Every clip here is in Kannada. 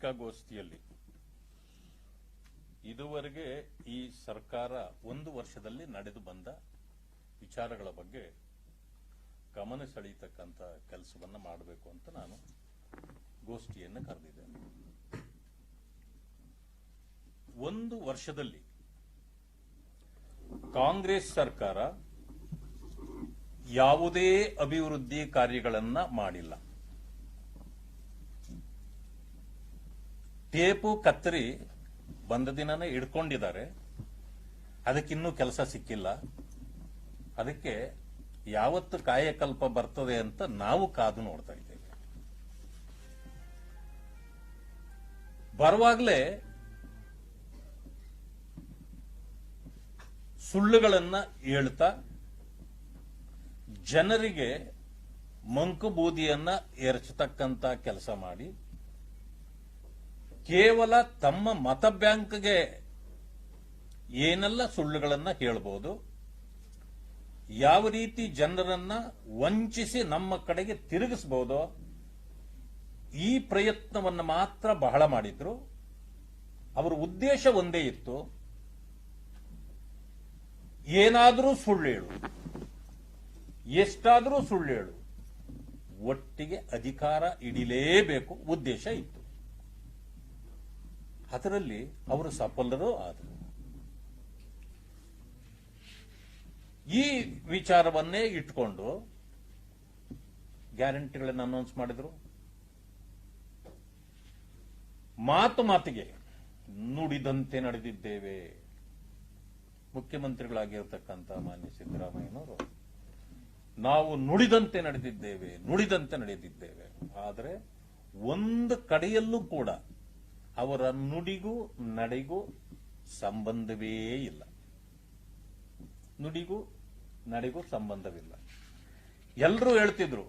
ಪತ್ರಿಕಾಗೋಷ್ಠಿಯಲ್ಲಿ ಇದುವರೆಗೆ ಈ ಸರ್ಕಾರ ಒಂದು ವರ್ಷದಲ್ಲಿ ನಡೆದು ಬಂದ ವಿಚಾರಗಳ ಬಗ್ಗೆ ಗಮನ ಸೆಳೆಯತಕ್ಕಂಥ ಕೆಲಸವನ್ನ ಮಾಡಬೇಕು ಅಂತ ನಾನು ಗೋಷ್ಠಿಯನ್ನು ಕರೆದಿದ್ದೇನೆ. ಒಂದು ವರ್ಷದಲ್ಲಿ ಕಾಂಗ್ರೆಸ್ ಸರ್ಕಾರ ಯಾವುದೇ ಅಭಿವೃದ್ಧಿ ಕಾರ್ಯಗಳನ್ನು ಮಾಡಿಲ್ಲ. ಟೇಪು ಕತ್ತರಿ ಬಂದ ದಿನನೇ ಇಡ್ಕೊಂಡಿದ್ದಾರೆ ಅದಕ್ಕಿನ್ನೂ ಕೆಲಸ ಸಿಕ್ಕಿಲ್ಲ. ಅದಕ್ಕೆ ಯಾವತ್ತು ಕಾಯಕಲ್ಪ ಬರ್ತದೆ ಅಂತ ನಾವು ಕಾದು ನೋಡ್ತಾ ಇದ್ದೇವೆ. ಬರುವಾಗಲೇ ಸುಳ್ಳುಗಳನ್ನ ಹೇಳ್ತಾ ಜನರಿಗೆ ಮಂಕು ಬೂದಿಯನ್ನ ಎರಚತಕ್ಕಂತ ಕೆಲಸ ಮಾಡಿ ಕೇವಲ ತಮ್ಮ ಮತ ಬ್ಯಾಂಕ್ಗೆ ಏನೆಲ್ಲ ಸುಳ್ಳುಗಳನ್ನ ಹೇಳ್ಬೋದು, ಯಾವ ರೀತಿ ಜನರನ್ನ ವಂಚಿಸಿ ನಮ್ಮ ಕಡೆಗೆ ತಿರುಗಿಸಬಹುದು ಈ ಪ್ರಯತ್ನವನ್ನು ಮಾತ್ರ ಬಹಳ ಮಾಡಿದ್ರು. ಅವರ ಉದ್ದೇಶ ಒಂದೇ ಇತ್ತು, ಏನಾದರೂ ಸುಳ್ಳು ಹೇಳು, ಎಷ್ಟಾದರೂ ಸುಳ್ಳು ಹೇಳು, ಒಟ್ಟಿಗೆ ಅಧಿಕಾರ ಇಡಿಲೇಬೇಕು ಉದ್ದೇಶ ಇತ್ತು. ಅದರಲ್ಲಿ ಅವರು ಸಫಲರೂ ಆದರು. ಈ ವಿಚಾರವನ್ನೇ ಇಟ್ಕೊಂಡು ಗ್ಯಾರಂಟಿಗಳನ್ನು ಅನೌನ್ಸ್ ಮಾಡಿದ್ರು. ಮಾತು ಮಾತಿಗೆ ನುಡಿದಂತೆ ನಡೆದಿದ್ದೇವೆ. ಮುಖ್ಯಮಂತ್ರಿಗಳಾಗಿರ್ತಕ್ಕಂಥ ಮಾನ್ಯ ಸಿದ್ದರಾಮಯ್ಯನವರು, ನಾವು ನುಡಿದಂತೆ ನಡೆದಿದ್ದೇವೆ ನುಡಿದಂತೆ ನಡೆದಿದ್ದೇವೆ. ಆದರೆ ಒಂದು ಕಡೆಯಲ್ಲೂ ಕೂಡ ಅವರ ನುಡಿಗೂ ನಡೆಗೂ ಸಂಬಂಧವೇ ಇಲ್ಲ. ನುಡಿಗೂ ನಡೆಗೂ ಸಂಬಂಧವಿಲ್ಲ. ಎಲ್ಲರೂ ಹೇಳ್ತಿದ್ರು,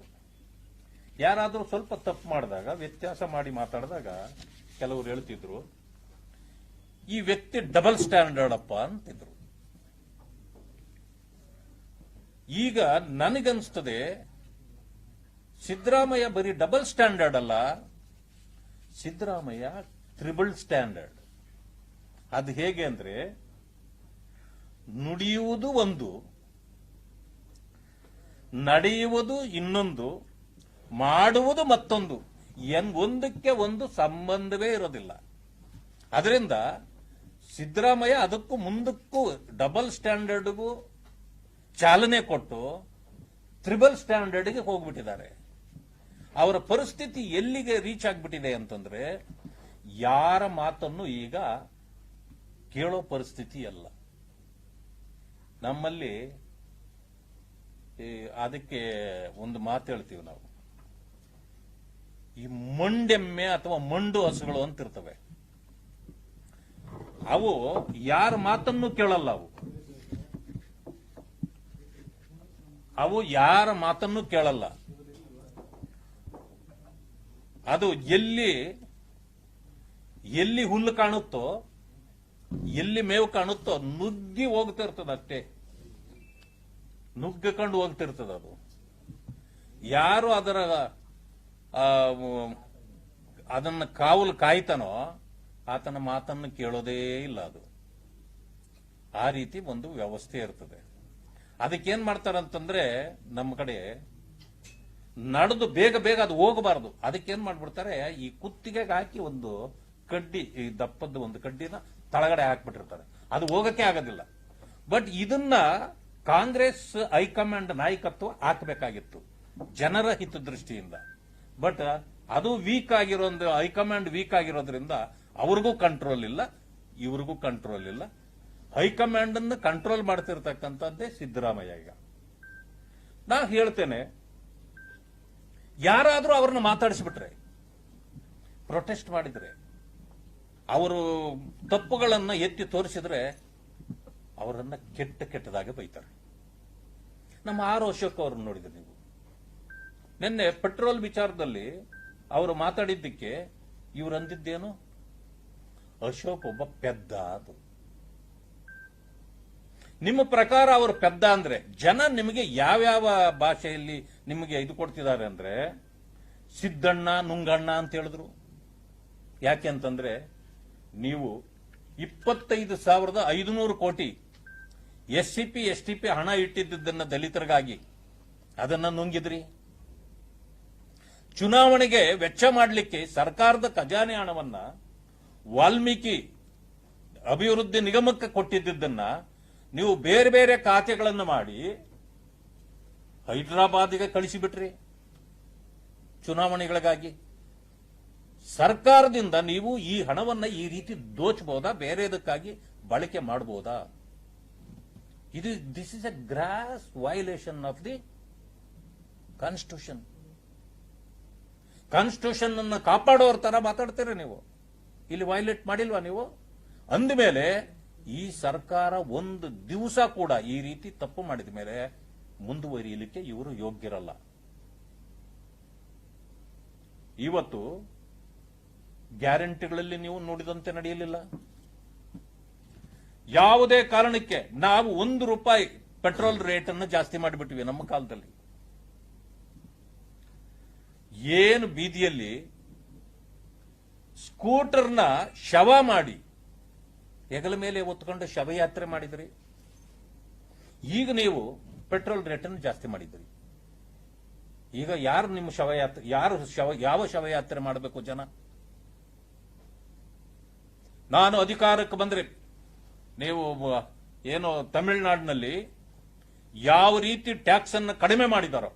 ಯಾರಾದರೂ ಸ್ವಲ್ಪ ತಪ್ಪು ಮಾಡಿದಾಗ, ವ್ಯತ್ಯಾಸ ಮಾಡಿ ಮಾತಾಡಿದಾಗ ಕೆಲವರು ಹೇಳ್ತಿದ್ರು, ಈ ವ್ಯಕ್ತಿ ಡಬಲ್ ಸ್ಟ್ಯಾಂಡರ್ಡ್ ಅಪ್ಪ ಅಂತಿದ್ರು. ಈಗ ನನಗನ್ಸ್ತದೆ, ಸಿದ್ದರಾಮಯ್ಯ ಬರೀ ಡಬಲ್ ಸ್ಟ್ಯಾಂಡರ್ಡ್ ಅಲ್ಲ, ಸಿದ್ದರಾಮಯ್ಯ ತ್ರಿಬಲ್ ಸ್ಟ್ಯಾಂಡರ್ಡ್. ಅದು ಹೇಗೆ ಅಂದ್ರೆ, ನುಡಿಯುವುದು ಒಂದು, ನಡೆಯುವುದು ಇನ್ನೊಂದು, ಮಾಡುವುದು ಮತ್ತೊಂದು. ಎನ್ ಒಂದಕ್ಕೆ ಒಂದು ಸಂಬಂಧವೇ ಇರೋದಿಲ್ಲ. ಅದರಿಂದ ಸಿದ್ದರಾಮಯ್ಯ ಅದಕ್ಕೂ ಮುಂದಕ್ಕೂ ಡಬಲ್ ಸ್ಟ್ಯಾಂಡರ್ಡ್ಗೂ ಚಾಲನೆ ಕೊಟ್ಟು ತ್ರಿಬಲ್ ಸ್ಟ್ಯಾಂಡರ್ಡ್ಗೆ ಹೋಗ್ಬಿಟ್ಟಿದ್ದಾರೆ. ಅವರ ಪರಿಸ್ಥಿತಿ ಎಲ್ಲಿಗೆ ರೀಚ್ ಆಗ್ಬಿಟ್ಟಿದೆ ಅಂತಂದ್ರೆ ಯಾರ ಮಾತನ್ನು ಈಗ ಕೇಳೋ ಪರಿಸ್ಥಿತಿ ಅಲ್ಲ. ನಮ್ಮಲ್ಲಿ ಅದಕ್ಕೆ ಒಂದು ಮಾತು ಹೇಳ್ತೀವಿ ನಾವು. ಈ ಮಂಡೆಮ್ಮೆ ಅಥವಾ ಮಂಡು ಹಸುಗಳು ಅಂತ ಇರ್ತವೆ. ಅವು ಯಾರ ಮಾತನ್ನು ಕೇಳಲ್ಲ ಅವು. ಅವು ಯಾರ ಮಾತನ್ನು ಕೇಳಲ್ಲ. ಅದು ಎಲ್ಲಿ ಎಲ್ಲಿ ಹುಲ್ಲು ಕಾಣುತ್ತೋ, ಎಲ್ಲಿ ಮೇವು ಕಾಣುತ್ತೋ, ನುಗ್ಗಿ ಹೋಗ್ತಿರ್ತದ ಅಷ್ಟೇ. ನುಗ್ಗಿಕೊಂಡು ಹೋಗ್ತಿರ್ತದ ಅದು. ಯಾರು ಅದರ ಅದನ್ನ ಕಾವಲು ಕಾಯ್ತಾನೋ, ಆತನ ಮಾತನ್ನು ಕೇಳೋದೇ ಇಲ್ಲ ಅದು. ಆ ರೀತಿ ಒಂದು ವ್ಯವಸ್ಥೆ ಇರ್ತದೆ. ಅದಕ್ಕೇನ್ ಮಾಡ್ತಾರಂತಂದ್ರೆ, ನಮ್ಮ ಕಡೆ ನಡೆದು ಬೇಗ ಬೇಗ ಅದು ಹೋಗಬಾರದು. ಅದಕ್ಕೇನ್ ಮಾಡ್ಬಿಡ್ತಾರೆ, ಈ ಕುತ್ತಿಗೆಗೆ ಹಾಕಿ ಒಂದು ಕಡ್ಡಿ, ಈ ದಪ್ಪದ ಒಂದು ಕಡ್ಡಿನ ತಳಗಡೆ ಹಾಕ್ಬಿಟ್ಟಿರ್ತಾರೆ. ಅದು ಹೋಗಕ್ಕೆ ಆಗೋದಿಲ್ಲ. ಬಟ್ ಇದನ್ನ ಕಾಂಗ್ರೆಸ್ ಹೈಕಮಾಂಡ್ ನಾಯಕತ್ವ ಹಾಕಬೇಕಾಗಿತ್ತು, ಜನರ ಹಿತದೃಷ್ಟಿಯಿಂದ. ಬಟ್ ಅದು ವೀಕ್ ಆಗಿರೋ ಹೈಕಮಾಂಡ್ ವೀಕ್ ಆಗಿರೋದ್ರಿಂದ ಅವ್ರಿಗೂ ಕಂಟ್ರೋಲ್ ಇಲ್ಲ, ಇವ್ರಿಗೂ ಕಂಟ್ರೋಲ್ ಇಲ್ಲ. ಹೈಕಮಾಂಡ್ ಅನ್ನು ಕಂಟ್ರೋಲ್ ಮಾಡ್ತಿರ್ತಕ್ಕಂಥದ್ದೇ ಸಿದ್ದರಾಮಯ್ಯ ಈಗ. ನಾ ಹೇಳ್ತೇನೆ, ಯಾರಾದರೂ ಅವ್ರನ್ನ ಮಾತಾಡಿಸ್ಬಿಟ್ರೆ ಪ್ರೊಟೆಸ್ಟ್ ಮಾಡಿದ್ರೆ ಅವರು ತಪ್ಪುಗಳನ್ನು ಎತ್ತಿ ತೋರಿಸಿದ್ರೆ ಅವರನ್ನು ಕೆಟ್ಟ ಕೆಟ್ಟದಾಗೆ ಬೈತಾರೆ. ನಮ್ಮ ಆರ್ ಅಶೋಕ್ ಅವ್ರನ್ನ ನೋಡಿದ್ರೆ ನೀವು. ನಿನ್ನೆ ಪೆಟ್ರೋಲ್ ವಿಚಾರದಲ್ಲಿ ಅವರು ಮಾತಾಡಿದ್ದಕ್ಕೆ ಇವ್ರು ಅಂದಿದ್ದೇನು? ಅಶೋಕ್ ಒಬ್ಬ ಪೆದ್ದ ನಿಮ್ಮ ಪ್ರಕಾರ ಅವರು ಪೆದ್ದ ಅಂದ್ರೆ ಜನ ನಿಮಗೆ ಯಾವ್ಯಾವ ಭಾಷೆಯಲ್ಲಿ ನಿಮಗೆ ಇದು ಕೊಡ್ತಿದ್ದಾರೆ ಅಂದ್ರೆ ಸಿದ್ದಣ್ಣ ನುಂಗಣ್ಣ ಅಂತ ಹೇಳಿದ್ರು. ಯಾಕೆ ಅಂತಂದ್ರೆ ನೀವು ಇಪ್ಪತ್ತೈದು ಸಾವಿರದ ಐದುನೂರು ಕೋಟಿ S C P, S T P ಹಣ ಇಟ್ಟಿದ್ದನ್ನ ದಲಿತರಿಗಾಗಿ ಅದನ್ನ ನುಂಗಿದ್ರಿ. ಚುನಾವಣೆಗೆ ವೆಚ್ಚ ಮಾಡಲಿಕ್ಕೆ ಸರ್ಕಾರದ ಖಜಾನೆ ಹಣವನ್ನ ವಾಲ್ಮೀಕಿ ಅಭಿವೃದ್ಧಿ ನಿಗಮಕ್ಕೆ ಕೊಟ್ಟಿದ್ದನ್ನ ನೀವು ಬೇರೆ ಬೇರೆ ಖಾತೆಗಳನ್ನು ಮಾಡಿ ಹೈದರಾಬಾದ್ಗೆ ಕಳಿಸಿಬಿಟ್ರಿ. ಚುನಾವಣೆಗಳಿಗಾಗಿ ಸರ್ಕಾರದಿಂದ ನೀವು ಈ ಹಣವನ್ನ ಈ ರೀತಿ ದೋಚಬಹುದಾ ಬೇರೆದಕ್ಕಾಗಿ ಬಳಕೆ ಮಾಡಬಹುದಾ ಇದು this is a gross violation of the constitution constitution ಅನ್ನು ಕಾಪಾಡೋರ್ ತರ ಮಾತಾಡ್ತೀರಾ ನೀವು. ಇಲ್ಲಿ ವೈಲೇಟ್ ಮಾಡಿಲ್ವಾ ನೀವು? ಅಂದಮೇಲೆ ಈ ಸರ್ಕಾರ ಒಂದು ದಿವಸ ಕೂಡ ಈ ರೀತಿ ತಪ್ಪು ಮಾಡಿದ ಮೇಲೆ ಮುಂದುವರಿಯಲಿಕ್ಕೆ ಇವರು ಯೋಗ್ಯರಲ್ಲ. ಇವತ್ತು ಗ್ಯಾರಂಟಿಗಳಲ್ಲಿ ನೀವು ನೋಡಿದಂತೆ ನಡೆಯಲಿಲ್ಲ. ಯಾವುದೇ ಕಾರಣಕ್ಕೆ ನಾವು ಒಂದು ರೂಪಾಯಿ ಪೆಟ್ರೋಲ್ ರೇಟ್ ಅನ್ನು ಜಾಸ್ತಿ ಮಾಡಿಬಿಟ್ವಿ ನಮ್ಮ ಕಾಲದಲ್ಲಿ. ಏನು ಬೀದಿಯಲ್ಲಿ ಸ್ಕೂಟರ್ನ ಶವ ಮಾಡಿ, ಹೆಗಲ ಮೇಲೆ ಒತ್ಕೊಂಡು ಶವಯಾತ್ರೆ ಮಾಡಿದ್ರಿ? ಈಗ ನೀವು ಪೆಟ್ರೋಲ್ ಅನ್ನು ಜಾಸ್ತಿ ಮಾಡಿದ್ರಿ. ಈಗ ಯಾರು ನಿಮ್ಮ ಶವಯಾತ್ರೆ ಯಾರು ಶವ, ಯಾವ ಶವಯಾತ್ರೆ ಮಾಡಬೇಕು ಜನ? ನಾನು ಅಧಿಕಾರಕ್ಕೆ ಬಂದ್ರೆ ನೀವು ಏನು ತಮಿಳುನಾಡಿನಲ್ಲಿ ಯಾವ ರೀತಿ ಟ್ಯಾಕ್ಸ್ ಅನ್ನು ಕಡಿಮೆ ಮಾಡಿದಾರೋ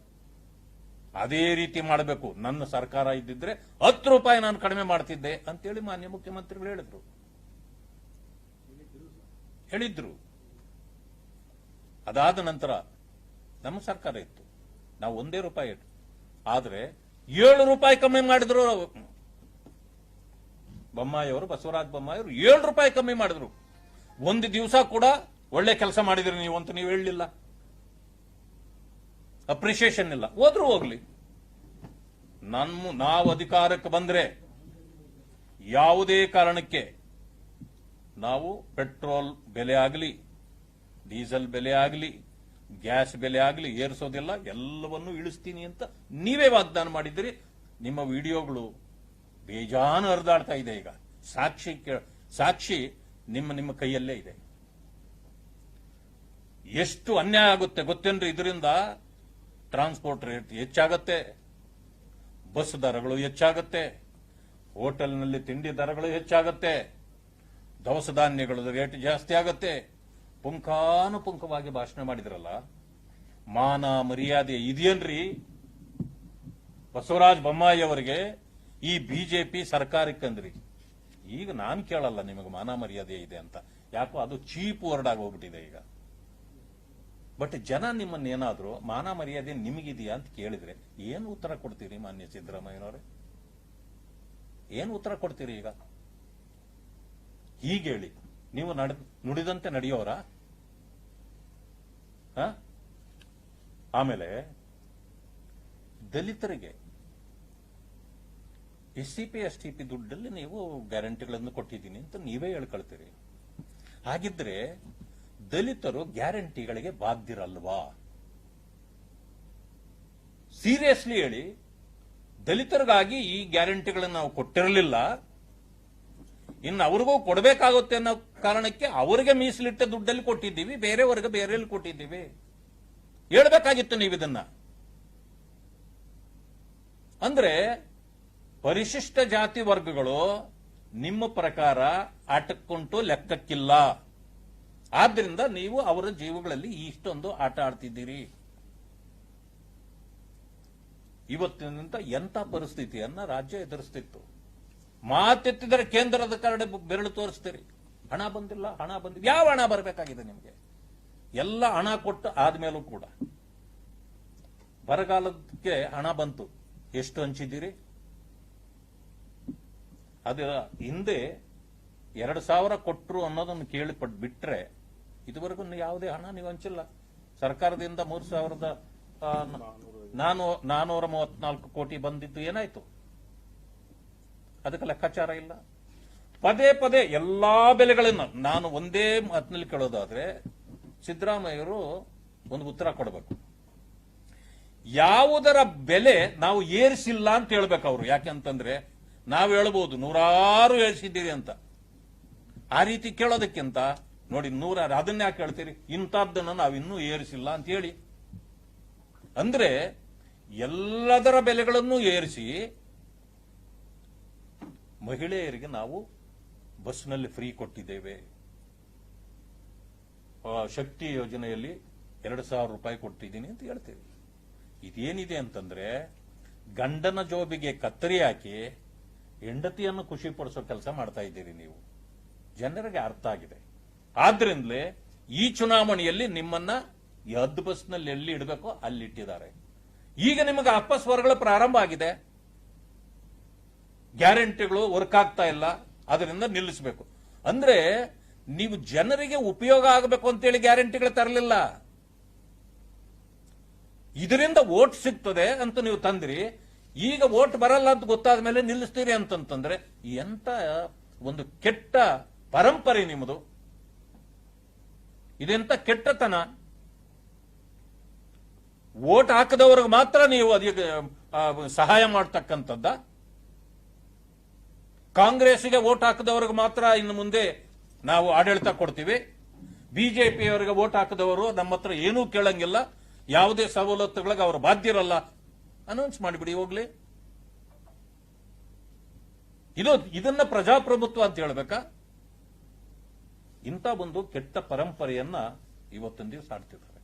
ಅದೇ ರೀತಿ ಮಾಡಬೇಕು. ನನ್ನ ಸರ್ಕಾರ ಇದ್ದಿದ್ರೆ ಹತ್ತು ರೂಪಾಯಿ ನಾನು ಕಡಿಮೆ ಮಾಡ್ತಿದ್ದೆ ಅಂತೇಳಿ ಮಾನ್ಯ ಮುಖ್ಯಮಂತ್ರಿಗಳು ಹೇಳಿದ್ರು. ಹೇಳಿದ್ರು. ಅದಾದ ನಂತರ ನಮ್ಮ ಸರ್ಕಾರ ಇತ್ತು. ನಾವು ಒಂದೇ ರೂಪಾಯಿ ಇಟ್ಟು ಆದ್ರೆ ಏಳು ರೂಪಾಯಿ ಕಮ್ಮಿ ಮಾಡಿದ್ರು ಬೊಮ್ಮಾಯಿಯವರು, ಬಸವರಾಜ ಬೊಮ್ಮಾಯಿಯವರು ಏಳು ರೂಪಾಯಿ ಕಮ್ಮಿ ಮಾಡಿದ್ರು. ಒಂದು ದಿವಸ ಕೂಡ ಒಳ್ಳೆ ಕೆಲಸ ಮಾಡಿದ್ರಿ ನೀವು ಅಂತ ನೀವು ಹೇಳಲಿಲ್ಲ. ಅಪ್ರಿಷಿಯೇಷನ್ ಇಲ್ಲ. ಹೋದ್ರು ಹೋಗ್ಲಿ. ನಮ್ಮ ನಾವು ಅಧಿಕಾರಕ್ಕೆ ಬಂದ್ರೆ ಯಾವುದೇ ಕಾರಣಕ್ಕೆ ನಾವು ಪೆಟ್ರೋಲ್ ಬೆಲೆ ಆಗಲಿ, ಡೀಸೆಲ್ ಬೆಲೆ ಆಗಲಿ, ಗ್ಯಾಸ್ ಬೆಲೆ ಆಗಲಿ ಏರಿಸೋದಿಲ್ಲ, ಎಲ್ಲವನ್ನೂ ಇಳಿಸ್ತೀನಿ ಅಂತ ನೀವೇ ವಾಗ್ದಾನ ಮಾಡಿದ್ರಿ ನಿಮ್ಮ ವಿಡಿಯೋಗಳು ಬೇಜಾನು ಹರಿದಾಡ್ತಾ ಇದೆ ಈಗ. ಸಾಕ್ಷಿ ಸಾಕ್ಷಿ ನಿಮ್ಮ ನಿಮ್ಮ ಕೈಯಲ್ಲೇ ಇದೆ. ಎಷ್ಟು ಅನ್ಯಾಯ ಆಗುತ್ತೆ ಗೊತ್ತೇನ್ರಿ? ಇದರಿಂದ ಟ್ರಾನ್ಸ್ಪೋರ್ಟ್ ರೇಟ್ ಹೆಚ್ಚಾಗತ್ತೆ. ಬಸ್ ದರಗಳು ಹೆಚ್ಚಾಗತ್ತೆ. ಹೋಟೆಲ್ನಲ್ಲಿ ತಿಂಡಿ ದರಗಳು ಹೆಚ್ಚಾಗತ್ತೆ. ದವಸ ಧಾನ್ಯಗಳ ರೇಟ್ ಜಾಸ್ತಿ ಆಗತ್ತೆ. ಪುಂಖಾನುಪುಂಖವಾಗಿ ಭಾಷಣ ಮಾಡಿದ್ರಲ್ಲ. ಮಾನ ಮರ್ಯಾದೆ ಇದೆಯೇನ್ರಿ ಬಸವರಾಜ ಬೊಮ್ಮಾಯಿ ಅವರಿಗೆ ಈ ಬಿಜೆಪಿ ಸರ್ಕಾರಕ್ಕಂದ್ರಿ. ಈಗ ನಾನು ಕೇಳಲ್ಲ ನಿಮಗೆ ಮಾನ ಮರ್ಯಾದೆ ಇದೆ ಅಂತ. ಯಾಕೋ ಅದು ಚೀಪ್ ವರ್ಡ್ ಆಗಿ ಈಗ. ಬಟ್ ಜನ ನಿಮ್ಮನ್ನೇನಾದ್ರೂ ಮಾನ ಮರ್ಯಾದೆ ನಿಮಗಿದೆಯಾ ಅಂತ ಕೇಳಿದ್ರೆ ಏನು ಉತ್ತರ ಕೊಡ್ತೀರಿ ಮಾನ್ಯ ಸಿದ್ದರಾಮಯ್ಯನವರೇ? ಏನು ಉತ್ತರ ಕೊಡ್ತೀರಿ ಈಗ? ಹೀಗೆ ಹೇಳಿ. ನೀವು ನಡ ನುಡಿದಂತೆ ನಡೆಯೋರ? ಆಮೇಲೆ ದಲಿತರಿಗೆ S C P, S T ದುಡ್ಡಲ್ಲಿ ನೀವು ಗ್ಯಾರಂಟಿಗಳನ್ನು ಕೊಟ್ಟಿದ್ದೀನಿ ಅಂತ ನೀವೇ ಹೇಳ್ಕೊಳ್ತೀರಿ. ಹಾಗಿದ್ರೆ ದಲಿತರು ಗ್ಯಾರಂಟಿಗಳಿಗೆ ಬಾಧ್ಯರಲ್ವಾ? ಸೀರಿಯಸ್ಲಿ ಹೇಳಿ, ದಲಿತರಿಗಾಗಿ ಈ ಗ್ಯಾರಂಟಿಗಳನ್ನು ನಾವು ಕೊಟ್ಟಿರಲಿಲ್ಲ. ಇನ್ನು ಅವ್ರಿಗೂ ಕೊಡಬೇಕಾಗುತ್ತೆ ಅನ್ನೋ ಕಾರಣಕ್ಕೆ ಅವರಿಗೆ ಮೀಸಲಿಟ್ಟ ದುಡ್ಡಲ್ಲಿ ಕೊಟ್ಟಿದ್ದೀವಿ, ಬೇರೆಯವರಿಗೆ ಬೇರೆಯಲ್ಲಿ ಕೊಟ್ಟಿದ್ದೀವಿ. ಹೇಳ್ಬೇಕಾಗಿತ್ತು ನೀವು ಇದನ್ನ. ಅಂದ್ರೆ ಪರಿಶಿಷ್ಟ ಜಾತಿ ವರ್ಗಗಳು ನಿಮ್ಮ ಪ್ರಕಾರ ಆಟಕ್ಕುಂಟು ಲೆಕ್ಕಕ್ಕಿಲ್ಲ. ಆದ್ರಿಂದ ನೀವು ಅವರ ಜೀವಗಳಲ್ಲಿ ಇಷ್ಟೊಂದು ಆಟ ಆಡ್ತಿದ್ದೀರಿ. ಇವತ್ತಿನಿಂದ ಎಂಥ ಪರಿಸ್ಥಿತಿಯನ್ನ ರಾಜ್ಯ ಎದುರಿಸ್ತಿತ್ತು. ಮಾತೆತ್ತಿದರೆ ಕೇಂದ್ರದ ಕಡೆ ಬೆರಳು ತೋರಿಸ್ತೀರಿ. ಹಣ ಬಂದಿಲ್ಲ ಹಣ ಬಂದಿಲ್ಲ. ಯಾವ ಹಣ ಬರಬೇಕಾಗಿದೆ ನಿಮಗೆ? ಎಲ್ಲ ಹಣ ಕೊಟ್ಟು ಆದ್ಮೇಲೂ ಕೂಡ ಬರಗಾಲಕ್ಕೆ ಹಣ ಬಂತು. ಎಷ್ಟು ಹಂಚಿದ್ದೀರಿ? ಅದು ಹಿಂದೆ ಎರಡು ಸಾವಿರ ಕೊಟ್ಟರು ಅನ್ನೋದನ್ನು ಕೇಳಿಪಟ್ಟು ಬಿಟ್ರೆ ಇದುವರೆಗೂ ಯಾವುದೇ ಹಣ ನೀವು ಹಂಚಿಲ್ಲ. ಸರ್ಕಾರದಿಂದ ಮೂರು ಸಾವಿರದ ನಾನೂರ ಮೂವತ್ನಾಲ್ಕು ಕೋಟಿ ಬಂದಿದ್ದು ಏನಾಯ್ತು? ಅದಕ್ಕೆ ಲೆಕ್ಕಾಚಾರ ಇಲ್ಲ. ಪದೇ ಪದೇ ಎಲ್ಲಾ ಬೆಲೆಗಳನ್ನು, ನಾನು ಒಂದೇ ಮಾತಿನಲ್ಲಿ ಕೇಳೋದಾದ್ರೆ ಸಿದ್ದರಾಮಯ್ಯರು ಒಂದು ಉತ್ತರ ಕೊಡಬೇಕು. ಯಾವುದರ ಬೆಲೆ ನಾವು ಏರಿಸಿಲ್ಲ ಅಂತ ಹೇಳ್ಬೇಕು ಅವರು. ಯಾಕೆಂತಂದ್ರೆ ನಾವು ಹೇಳ್ಬೋದು ನೂರಾರು ಏರಿಸಿದ್ದೀರಿ ಅಂತ. ಆ ರೀತಿ ಕೇಳೋದಕ್ಕಿಂತ, ನೋಡಿ ನೂರಾರು ಅದನ್ನ ಯಾಕೆ ಹೇಳ್ತೀರಿ? ಇಂಥದ್ದನ್ನು ನಾವು ಇನ್ನೂ ಏರಿಸಿಲ್ಲ ಅಂತ ಹೇಳಿ. ಅಂದ್ರೆ, ಎಲ್ಲದರ ಬೆಲೆಗಳನ್ನು ಏರಿಸಿ, ಮಹಿಳೆಯರಿಗೆ ನಾವು ಬಸ್ನಲ್ಲಿ ಫ್ರೀ ಕೊಟ್ಟಿದ್ದೇವೆ. ಶಕ್ತಿ ಯೋಜನೆಯಲ್ಲಿ ಎರಡು ಸಾವಿರ ರೂಪಾಯಿ ಕೊಟ್ಟಿದ್ದೀನಿ ಅಂತ ಹೇಳ್ತೇವೆ ಇದೇನಿದೆ ಅಂತಂದ್ರೆ, ಗಂಡನ ಜೋಬಿಗೆ ಕತ್ತರಿ ಹಾಕಿ ಹೆಂಡತಿಯನ್ನು ಖುಷಿ ಪಡಿಸೋ ಕೆಲಸ ಮಾಡ್ತಾ ಇದ್ದೀರಿ ನೀವು. ಜನರಿಗೆ ಅರ್ಥ ಆಗಿದೆ. ಆದ್ರಿಂದಲೇ ಈ ಚುನಾವಣೆಯಲ್ಲಿ ನಿಮ್ಮನ್ನ ಯದ್ ಬಸ್ ಬಸ್ನಲ್ಲಿ ಎಲ್ಲಿ ಇಡಬೇಕೋ ಅಲ್ಲಿ ಇಟ್ಟಿದ್ದಾರೆ ಈಗ ನಿಮಗೆ ಅಪಸ್ವರಗಳು ಪ್ರಾರಂಭ ಆಗಿದೆ. ಗ್ಯಾರಂಟಿಗಳು ವರ್ಕ್ ಆಗ್ತಾ ಇಲ್ಲ. ಅದರಿಂದ ನಿಲ್ಲಿಸಬೇಕು. ಅಂದ್ರೆ ನೀವು ಜನರಿಗೆ ಉಪಯೋಗ ಆಗಬೇಕು ಅಂತೇಳಿ ಗ್ಯಾರಂಟಿಗಳು ತರಲಿಲ್ಲ. ಇದರಿಂದ ಓಟ್ ಸಿಗ್ತದೆ ಅಂತ ನೀವು ತಂದ್ರಿ. ಈಗ ಓಟ್ ಬರಲ್ಲ ಅಂತ ಗೊತ್ತಾದ ಮೇಲೆ ನಿಲ್ಲಿಸ್ತೀರಿ ಅಂತಂತಂದ್ರೆ ಎಂತ ಒಂದು ಕೆಟ್ಟ ಪರಂಪರೆ ನಿಮ್ಮದು? ಇದೆಂತ ಕೆಟ್ಟತನ? ಓಟ್ ಹಾಕದವ್ರಿಗೆ ಮಾತ್ರ ನೀವು ಅದಕ್ಕೆ ಸಹಾಯ ಮಾಡ್ತಕ್ಕಂಥದ್ದ? ಕಾಂಗ್ರೆಸ್ಗೆ ಓಟ್ ಹಾಕದವ್ರಿಗೆ ಮಾತ್ರ ಇನ್ನು ಮುಂದೆ ನಾವು ಆಡಳಿತ ಕೊಡ್ತೀವಿ. ಬಿಜೆಪಿಯವರಿಗೆ ಓಟ್ ಹಾಕದವರು ನಮ್ಮ ಹತ್ರ ಏನೂ ಕೇಳಂಗಿಲ್ಲ. ಯಾವುದೇ ಸವಲತ್ತುಗಳಿಗೆ ಅವರು ಬಾಧ್ಯರಲ್ಲ. ಅನೌನ್ಸ್ ಮಾಡಿಬಿಡಿ ಹೋಗ್ಲಿ. ಇದು, ಇದನ್ನ ಪ್ರಜಾಪ್ರಭುತ್ವ ಅಂತ ಹೇಳ್ಬೇಕಾ? ಇಂಥ ಒಂದು ಕೆಟ್ಟ ಪರಂಪರೆಯನ್ನ ಇವತ್ತೊಂದು ದಿವಸ ಆಡ್ತಿದ್ದಾರೆ.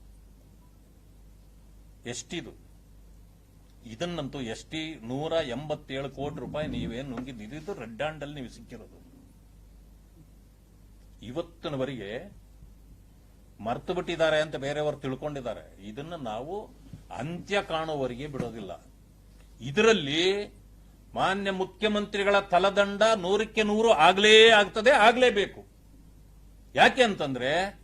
ಎಷ್ಟಿದು? ಇದನ್ನಂತೂ ಎಷ್ಟಿ, ನೂರ ಎಂಬತ್ತೇಳು ಕೋಟಿ ರೂಪಾಯಿ ನೀವೇನು ನುಂಗಿದ್ದು? ಇದಿದ್ದು ರೆಡ್ ಹ್ಯಾಂಡಲ್ಲಿ ನೀವು ಸಿಕ್ಕಿರೋದು. ಇವತ್ತಿನವರೆಗೆ ಮರ್ತು ಬಿಟ್ಟಿದ್ದಾರೆ ಅಂತ ಬೇರೆಯವರು ತಿಳ್ಕೊಂಡಿದ್ದಾರೆ. ಇದನ್ನ ನಾವು ಅಂತ್ಯ ಕಾಣುವವರಿಗೆ ಬಿಡೋದಿಲ್ಲ. ಇದರಲ್ಲಿ ಮಾನ್ಯ ಮುಖ್ಯಮಂತ್ರಿಗಳ ತಲದಂಡ ನೂರಕ್ಕೆ ನೂರು ಆಗ್ಲೇ ಆಗ್ತದೆ ಆಗ್ಲೇಬೇಕು ಯಾಕೆ ಅಂತಂದ್ರೆ,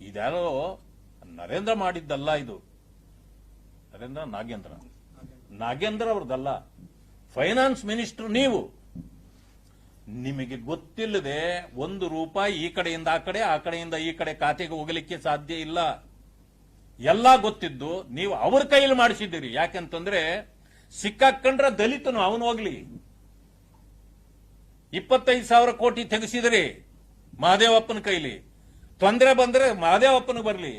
ಇದ್ಯಾರೋ ನರೇಂದ್ರ ಮಾಡಿದ್ದಲ್ಲ ಇದು. ನರೇಂದ್ರ ನಾಗೇಂದ್ರ. ನಾಗೇಂದ್ರ ಅವ್ರದ್ದಲ್ಲ. ಫೈನಾನ್ಸ್ ಮಿನಿಸ್ಟರ್ ನೀವು. ನಿಮಗೆ ಗೊತ್ತಿಲ್ಲದೆ ಒಂದು ರೂಪಾಯಿ ಈ ಕಡೆಯಿಂದ ಆ ಕಡೆ, ಆ ಕಡೆಯಿಂದ ಈ ಕಡೆ ಖಾತೆಗೆ ಹೋಗಲಿಕ್ಕೆ ಸಾಧ್ಯ ಇಲ್ಲ. ಎಲ್ಲ ಗೊತ್ತಿದ್ದು ನೀವು ಅವ್ರ ಕೈಯಲ್ಲಿ ಮಾಡಿಸಿದ್ದೀರಿ. ಯಾಕೆಂತಂದ್ರೆ ಸಿಕ್ಕಾಕೊಂಡ್ರೆ ದಲಿತನು ಅವನು ಹೋಗ್ಲಿ. ಇಪ್ಪತ್ತೈದು ಸಾವಿರ ಕೋಟಿ ತೆಗೆಸಿದ್ರಿ ಮಹದೇವಪ್ಪನ ಕೈಲಿ. ತೊಂದರೆ ಬಂದ್ರೆ ಮಹದೇವಪ್ಪನ ಬರಲಿ.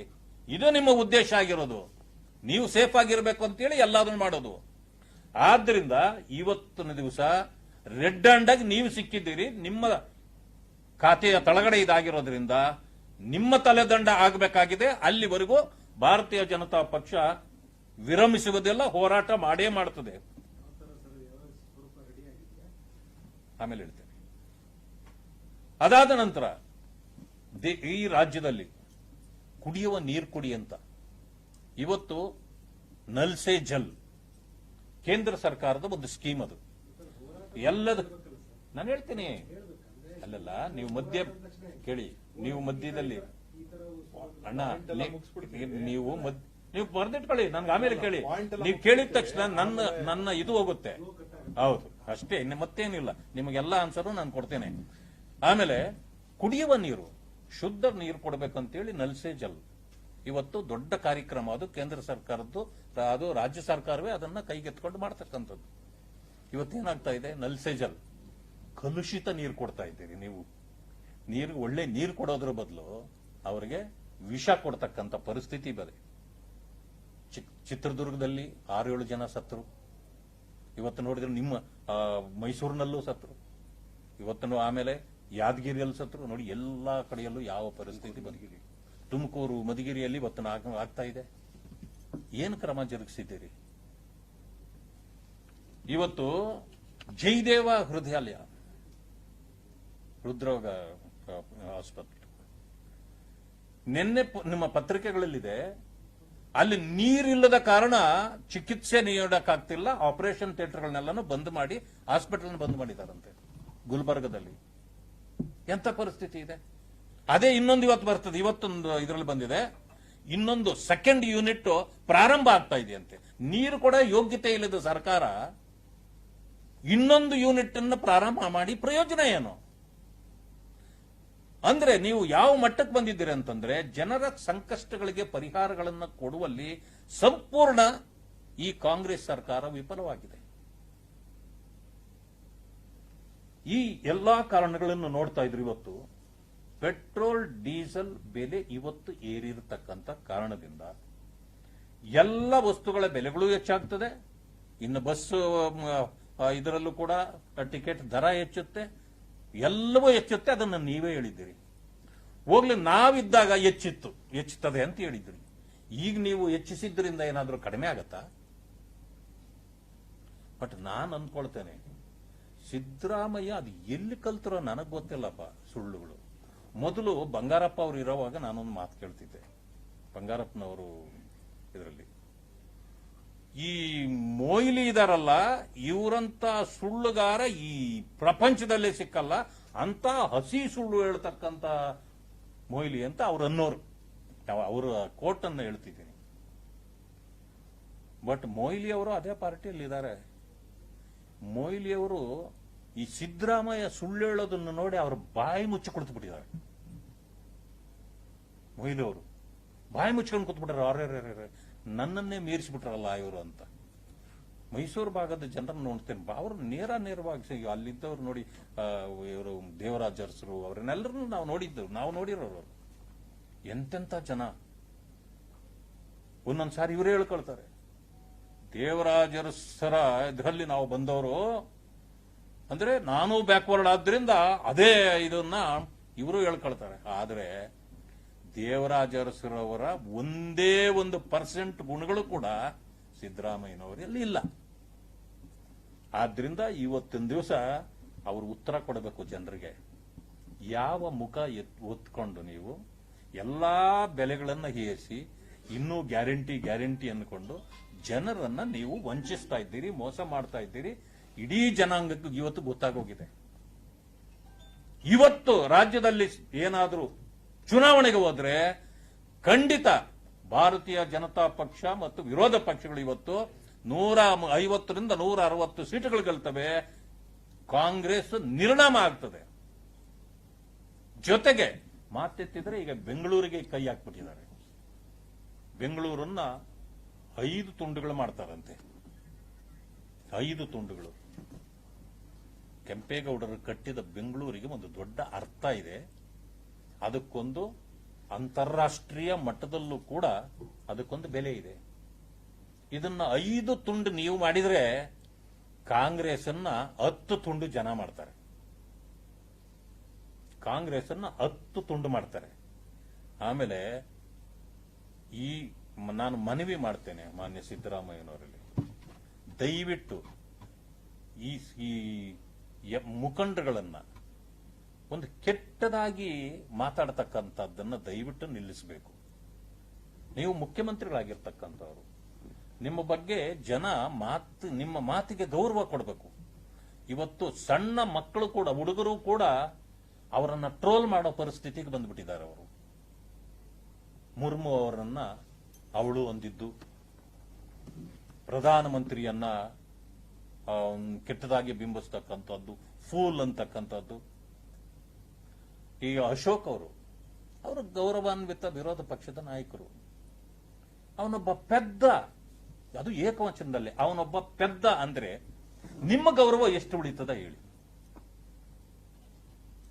ಇದು ನಿಮ್ಮ ಉದ್ದೇಶ ಆಗಿರೋದು. ನೀವು ಸೇಫ್ ಆಗಿರಬೇಕು ಅಂತೇಳಿ ಎಲ್ಲದನ್ನು ಮಾಡೋದು. ಆದ್ರಿಂದ ಇವತ್ತಿನ ದಿವಸ ರೆಡ್ ಹ್ಯಾಂಡ್ ಆಗಿ ನೀವು ಸಿಕ್ಕಿದ್ದೀರಿ. ನಿಮ್ಮ ಖಾತೆಯ ತಳಗಡೆ ಇದಾಗಿರೋದ್ರಿಂದ ನಿಮ್ಮ ತಲೆದಂಡ ಆಗಬೇಕಾಗಿದೆ. ಅಲ್ಲಿವರೆಗೂ ಭಾರತೀಯ ಜನತಾ ಪಕ್ಷ ವಿರಮಿಸುವುದಿಲ್ಲ ಹೋರಾಟ ಮಾಡೇ ಮಾಡುತ್ತದೆ. ಆಮೇಲೆ ಹೇಳ್ತೇನೆ. ಅದಾದ ನಂತರ ಈ ರಾಜ್ಯದಲ್ಲಿ ಕುಡಿಯುವ ನೀರು ಕುಡಿ ಅಂತ. ಇವತ್ತು ನಲ್ಸೆ ಜಲ್, ಕೇಂದ್ರ ಸರ್ಕಾರದ ಒಂದು ಸ್ಕೀಮ್ ಅದು. ಎಲ್ಲದ, ನಾನು ಹೇಳ್ತೀನಿ. ಅಲ್ಲಲ್ಲ, ನೀವು ಮಧ್ಯ ಕೇಳಿ, ನೀವು ಮಧ್ಯದಲ್ಲಿ ಅಣ್ಣ ನೀವು ನೀವು ಬರ್ದಿಟ್ಕೊಳ್ಳಿ ನನ್ಗೆ ಆಮೇಲೆ ಕೇಳಿ. ನೀವು ಕೇಳಿದ ತಕ್ಷಣ ನನ್ನ ನನ್ನ ಇದು ಹೋಗುತ್ತೆ. ಹೌದು ಅಷ್ಟೇ ಇನ್ನು ಮತ್ತೇನಿಲ್ಲ. ನಿಮಗೆಲ್ಲ ಆನ್ಸರು ನಾನು ಕೊಡ್ತೇನೆ. ಆಮೇಲೆ ಕುಡಿಯುವ ನೀರು ಶುದ್ಧ ನೀರು ಕೊಡಬೇಕಂತೇಳಿ ನಲ್ಸೆ ಜಲ್. ಇವತ್ತು ದೊಡ್ಡ ಕಾರ್ಯಕ್ರಮ ಅದು ಕೇಂದ್ರ ಸರ್ಕಾರದ್ದು ಅದು ರಾಜ್ಯ ಸರ್ಕಾರವೇ ಅದನ್ನ ಕೈಗೆತ್ಕೊಂಡು ಮಾಡ್ತಕ್ಕಂಥದ್ದು. ಇವತ್ತೇನಾಗ್ತಾ ಇದೆ? ನಲ್ಸೆ ಜಲ್. ಕಲುಷಿತ ನೀರು ಕೊಡ್ತಾ ಇದ್ದೀರಿ ನೀವು. ನೀರು ಒಳ್ಳೆ ನೀರು ಕೊಡೋದ್ರ ಬದಲು ಅವರಿಗೆ ವಿಷ ಕೊಡ್ತಕ್ಕಂಥ ಪರಿಸ್ಥಿತಿ ಬದೆ ಚಿಕ್- ಚಿತ್ರದುರ್ಗದಲ್ಲಿ ಆರು ಏಳು ಜನ ಸತ್ರು. ಇವತ್ತು ನೋಡಿದ್ರೆ ನಿಮ್ಮ ಮೈಸೂರಿನಲ್ಲೂ ಸತ್ರು. ಇವತ್ತು ಆಮೇಲೆ ಯಾದಗಿರಿಯಲ್ಲಿ ಸತ್ರು. ನೋಡಿ ಎಲ್ಲಾ ಕಡೆಯಲ್ಲೂ ಯಾವ ಪರಿಸ್ಥಿತಿ ಬಂದಿರಿ ತುಮಕೂರು ಮಧುಗಿರಿಯಲ್ಲಿ ಇವತ್ತು ಆಗ್ತಾ ಇದೆ. ಏನು ಕ್ರಮ ಜರುಗಿಸಿದ್ದೀರಿ? ಇವತ್ತು ಜೈದೇವ ಹೃದಯಾಲಯ ಹೃದ್ರೋಗ ಆಸ್ಪತ್ರೆ. ನಿನ್ನೆ ನಿಮ್ಮ ಪತ್ರಿಕೆಗಳಲ್ಲಿದೆ, ಅಲ್ಲಿ ನೀರಿಲ್ಲದ ಕಾರಣ ಚಿಕಿತ್ಸೆ ನೀಡಕ್ಕಾಗ್ತಿಲ್ಲ, ಆಪರೇಷನ್ ಥಿಯೇಟರ್ಗಳನ್ನೆಲ್ಲನೂ ಬಂದ್ ಮಾಡಿ ಹಾಸ್ಪಿಟಲ್ ಬಂದ್ ಮಾಡಿದಾರಂತೆ, ಗುಲ್ಬರ್ಗದಲ್ಲಿ. ಎಂತ ಪರಿಸ್ಥಿತಿ ಇದೆ? ಅದೇ ಇನ್ನೊಂದು ಇವತ್ತು ಬರ್ತದೆ, ಇವತ್ತೊಂದು ಇದರಲ್ಲಿ ಬಂದಿದೆ. ಇನ್ನೊಂದು ಸೆಕೆಂಡ್ ಯೂನಿಟ್ ಪ್ರಾರಂಭ ಆಗ್ತಾ ಇದೆಯಂತೆ. ನೀರು ಕೂಡ ಯೋಗ್ಯತೆ ಇಲ್ಲದ ಸರ್ಕಾರ ಇನ್ನೊಂದು ಯೂನಿಟ್ ಅನ್ನು ಪ್ರಾರಂಭ ಮಾಡಿ ಪ್ರಯೋಜನ ಏನು? ಅಂದ್ರೆ ನೀವು ಯಾವ ಮಟ್ಟಕ್ಕೆ ಬಂದಿದ್ದೀರಿ ಅಂತಂದ್ರೆ ಜನರ ಸಂಕಷ್ಟಗಳಿಗೆ ಪರಿಹಾರಗಳನ್ನು ಕೊಡುವಲ್ಲಿ ಸಂಪೂರ್ಣ ಈ ಕಾಂಗ್ರೆಸ್ ಸರ್ಕಾರ ವಿಫಲವಾಗಿದೆ. ಈ ಎಲ್ಲಾ ಕಾರಣಗಳನ್ನು ನೋಡ್ತಾ ಇದ್ರು ಇವತ್ತು. ಪೆಟ್ರೋಲ್, ಡೀಸೆಲ್ ಬೆಲೆ ಇವತ್ತು ಏರಿರತಕ್ಕಂಥ ಕಾರಣದಿಂದ ಎಲ್ಲ ವಸ್ತುಗಳ ಬೆಲೆಗಳು ಹೆಚ್ಚಾಗ್ತದೆ. ಇನ್ನು ಬಸ್ ಇದರಲ್ಲೂ ಕೂಡ ಟಿಕೆಟ್ ದರ ಹೆಚ್ಚುತ್ತೆ. ಎಲ್ಲವೂ ಹೆಚ್ಚುತ್ತೆ ಅದನ್ನು ನೀವೇ ಹೇಳಿದ್ದೀರಿ. ಹೋಗ್ಲಿ, ನಾವಿದ್ದಾಗ ಹೆಚ್ಚಿತ್ತು ಹೆಚ್ಚುತ್ತದೆ ಅಂತ ಹೇಳಿದ್ರಿ ಈಗ ನೀವು ಹೆಚ್ಚಿಸಿದ್ರಿಂದ ಏನಾದರೂ ಕಡಿಮೆ ಆಗತ್ತಾ? ಬಟ್ ನಾನು ಅಂದ್ಕೊಳ್ತೇನೆ ಸಿದ್ದರಾಮಯ್ಯ, ಅದು ಎಲ್ಲಿ ಕಲ್ತರೋ ನನಗೆ ಗೊತ್ತಿಲ್ಲಪ್ಪ ಸುಳ್ಳುಗಳು. ಮೊದಲು ಬಂಗಾರಪ್ಪ ಅವರು ಇರೋವಾಗ ನಾನೊಂದು ಮಾತು ಕೇಳ್ತಿದ್ದೆ. ಬಂಗಾರಪ್ಪನವರು ಇದರಲ್ಲಿ. ಈ ಮೊಯ್ಲಿ ಇದಾರಲ್ಲ, ಇವರಂತ ಸುಳ್ಳುಗಾರ ಈ ಪ್ರಪಂಚದಲ್ಲೇ ಸಿಕ್ಕಲ್ಲ ಅಂತ ಹಸಿ ಸುಳ್ಳು ಹೇಳ್ತಕ್ಕಂತ ಮೊಯ್ಲಿ ಅಂತ ಅವ್ರು ಅನ್ನೋರು. ಅವರ ಕೋರ್ಟ್ ಅನ್ನು ಹೇಳ್ತಿದ್ದೀನಿ. ಬಟ್ ಮೊಯ್ಲಿ ಅವರು ಅದೇ ಪಾರ್ಟಿಯಲ್ಲಿ ಇದ್ದಾರೆ ಮೊಯ್ಲಿ ಅವರು ಈ ಸಿದ್ದರಾಮಯ್ಯ ಸುಳ್ಳು ಹೇಳೋದನ್ನು ನೋಡಿ ಅವ್ರ ಬಾಯಿ ಮುಚ್ಚಿ ಕುಳಿತು ಬಿಟ್ಟಿದ್ದಾರೆ. ಮೊಯ್ಲಿ ಅವರು ಬಾಯಿ ಮುಚ್ಕೊಂಡು ಕೂತ್ಬಿಟ್ಟಾರೆ. ಅವ್ರೆ ನನ್ನನ್ನೇ ಮೀರಿಸಿಬಿಟ್ರಲ್ಲ ಇವರು ಅಂತ. ಮೈಸೂರು ಭಾಗದ ಜನರನ್ನು ನೋಡ್ತೇನೆ. ಅವರು ನೇರ ನೇರವಾಗಿ ಅಲ್ಲಿದ್ದವ್ರು ನೋಡಿ ಇವರು ದೇವರಾಜರ್ಸರು ಅವರನ್ನೆಲ್ಲರೂ ಅವರನ್ನೆಲ್ಲರನ್ನು ನಾವು ನೋಡಿದ್ದು. ನಾವು ನೋಡಿರೋರು ಎಂತೆಂಥ ಜನ. ಒಂದೊಂದ್ಸಾರಿ ಇವರೇ ಹೇಳ್ಕೊಳ್ತಾರೆ. ದೇವರಾಜರಸರ ಇದರಲ್ಲಿ ನಾವು ಬಂದವರು, ಅಂದ್ರೆ ನಾನು ಬ್ಯಾಕ್ವರ್ಡ್ ಆದ್ರಿಂದ ಅದೇ ಇದನ್ನ ಇವರು ಹೇಳ್ಕೊಳ್ತಾರೆ. ಆದ್ರೆ ದೇವರಾಜ ಅರಸರವರ ಒಂದೇ ಒಂದು ಪರ್ಸೆಂಟ್ ಗುಣಗಳು ಕೂಡ ಸಿದ್ದರಾಮಯ್ಯನವರಲ್ಲಿ ಇಲ್ಲ. ಆದ್ರಿಂದ ಇವತ್ತಿನ ದಿವಸ ಅವರು ಉತ್ತರ ಕೊಡಬೇಕು ಜನರಿಗೆ. ಯಾವ ಮುಖ ಒತ್ಕೊಂಡು ನೀವು ಎಲ್ಲಾ ಬೆಲೆಗಳನ್ನು ಹೇರಿಸಿ ಇನ್ನೂ ಗ್ಯಾರಂಟಿ ಗ್ಯಾರಂಟಿ ಅಂದ್ಕೊಂಡು ಜನರನ್ನ ನೀವು ವಂಚಿಸ್ತಾ ಇದ್ದೀರಿ, ಮೋಸ ಮಾಡ್ತಾ ಇದ್ದೀರಿ, ಇಡೀ ಜನಾಂಗಕ್ಕೆ ಇವತ್ತು ಗೊತ್ತಾಗೋಗಿದೆ. ಇವತ್ತು ರಾಜ್ಯದಲ್ಲಿ ಏನಾದರೂ ಚುನಾವಣೆಗೆ ಹೋದ್ರೆ ಖಂಡಿತ ಭಾರತೀಯ ಜನತಾ ಪಕ್ಷ ಮತ್ತು ವಿರೋಧ ಪಕ್ಷಗಳು ಇವತ್ತು ನೂರ ಐವತ್ತರಿಂದ ನೂರ ಅರವತ್ತು ಸೀಟುಗಳು ಗೆಲ್ತವೆ. ಕಾಂಗ್ರೆಸ್ ನಿರ್ಣಾಮ ಆಗ್ತದೆ. ಜೊತೆಗೆ ಮಾತೆತ್ತಿದ್ರೆ ಈಗ ಬೆಂಗಳೂರಿಗೆ ಕೈ ಹಾಕ್ಬಿಟ್ಟಿದ್ದಾರೆ. ಬೆಂಗಳೂರನ್ನ ಐದು ತುಂಡುಗಳು ಮಾಡ್ತಾರಂತೆ. ಐದು ತುಂಡುಗಳು. ಕೆಂಪೇಗೌಡರು ಕಟ್ಟಿದ ಬೆಂಗಳೂರಿಗೆ ಒಂದು ದೊಡ್ಡ ಅರ್ಥ ಇದೆ. ಅದಕ್ಕೊಂದು ಅಂತಾರಾಷ್ಟ್ರೀಯ ಮಟ್ಟದಲ್ಲೂ ಕೂಡ ಅದಕ್ಕೊಂದು ಬೆಲೆ ಇದೆ. ಇದನ್ನ ಐದು ತುಂಡು ನೀವು ಮಾಡಿದ್ರೆ ಕಾಂಗ್ರೆಸ್ ಅನ್ನ ಹತ್ತು ತುಂಡು ಜನ ಮಾಡ್ತಾರೆ. ಕಾಂಗ್ರೆಸ್ ಅನ್ನ ಹತ್ತು ತುಂಡು ಮಾಡ್ತಾರೆ. ಆಮೇಲೆ ಈ ನಾನು ಮನವಿ ಮಾಡ್ತೇನೆ ಮಾನ್ಯ ಸಿದ್ದರಾಮಯ್ಯನವರಲ್ಲಿ. ದಯವಿಟ್ಟು ಈ ಮುಖಂಡಗಳನ್ನ ಒಂದು ಕೆಟ್ಟದಾಗಿ ಮಾತಾಡತಕ್ಕಂಥದ್ದನ್ನ ದಯವಿಟ್ಟು ನಿಲ್ಲಿಸಬೇಕು. ನೀವು ಮುಖ್ಯಮಂತ್ರಿಗಳಾಗಿರ್ತಕ್ಕಂಥವ್ರು, ನಿಮ್ಮ ಬಗ್ಗೆ ಜನ ಮಾತು, ನಿಮ್ಮ ಮಾತಿಗೆ ಗೌರವ ಕೊಡಬೇಕು. ಇವತ್ತು ಸಣ್ಣ ಮಕ್ಕಳು ಕೂಡ, ಹುಡುಗರು ಕೂಡ ಅವರನ್ನ ಟ್ರೋಲ್ ಮಾಡೋ ಪರಿಸ್ಥಿತಿಗೆ ಬಂದ್ಬಿಟ್ಟಿದ್ದಾರೆ ಅವರು. ಮುರ್ಮು ಅವರನ್ನ ಅವಳು ಅಂದಿದ್ದು. ಪ್ರಧಾನಮಂತ್ರಿಯನ್ನ ಕೆಟ್ಟದಾಗಿ ಬಿಂಬಿಸ್ತಕ್ಕಂಥದ್ದು, ಫೂಲ್ ಅಂತಕ್ಕಂಥದ್ದು. ಈಗ ಅಶೋಕ್ ಅವರು ಅವರು ಗೌರವಾನ್ವಿತ ವಿರೋಧ ಪಕ್ಷದ ನಾಯಕರು. ಅವನೊಬ್ಬ ಪೆದ್ದ, ಅದು ಏಕವಚನದಲ್ಲಿ, ಅವನೊಬ್ಬ ಪೆದ್ದ ಅಂದ್ರೆ ನಿಮ್ಮ ಗೌರವ ಎಷ್ಟು ಉಳಿತದ ಹೇಳಿ.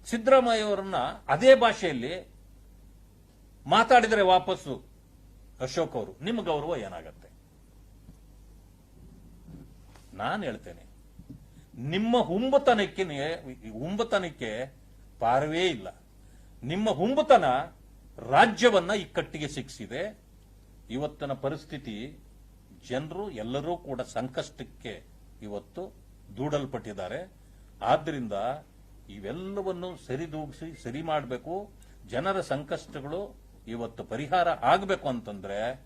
ಸಿದ್ದರಾಮಯ್ಯ ಅವರನ್ನ ಅದೇ ಭಾಷೆಯಲ್ಲಿ ಮಾತಾಡಿದರೆ ವಾಪಸ್ಸು ಅಶೋಕ್ ಅವರು, ನಿಮ್ಮ ಗೌರವ ಏನಾಗತ್ತೆ? ನಾನು ಹೇಳ್ತೇನೆ, ನಿಮ್ಮ ಹುಂಬತನಕ್ಕೆ ಹುಂಬತನಕ್ಕೆ ಪಾರವೇ ಇಲ್ಲ. ನಿಮ್ಮ ಹುಂಬತನ ರಾಜ್ಯವನ್ನ ಇಕ್ಕಟ್ಟಿಗೆ ಸಿಕ್ಕಿಸಿದೆ ಇವತ್ತಿನ ಪರಿಸ್ಥಿತಿ ಜನರು ಎಲ್ಲರೂ ಕೂಡ ಸಂಕಷ್ಟಕ್ಕೆ ಇವತ್ತು ದೂಡಲ್ಪಟ್ಟಿದ್ದಾರೆ. ಆದ್ದರಿಂದ ಇವೆಲ್ಲವನ್ನು ಸರಿದೂಗಿಸಿ, ಸರಿ ಮಾಡಬೇಕು. ಜನರ ಸಂಕಷ್ಟಗಳು ಇವತ್ತು ಪರಿಹಾರ ಆಗಬೇಕು ಅಂತಂದ್ರೆ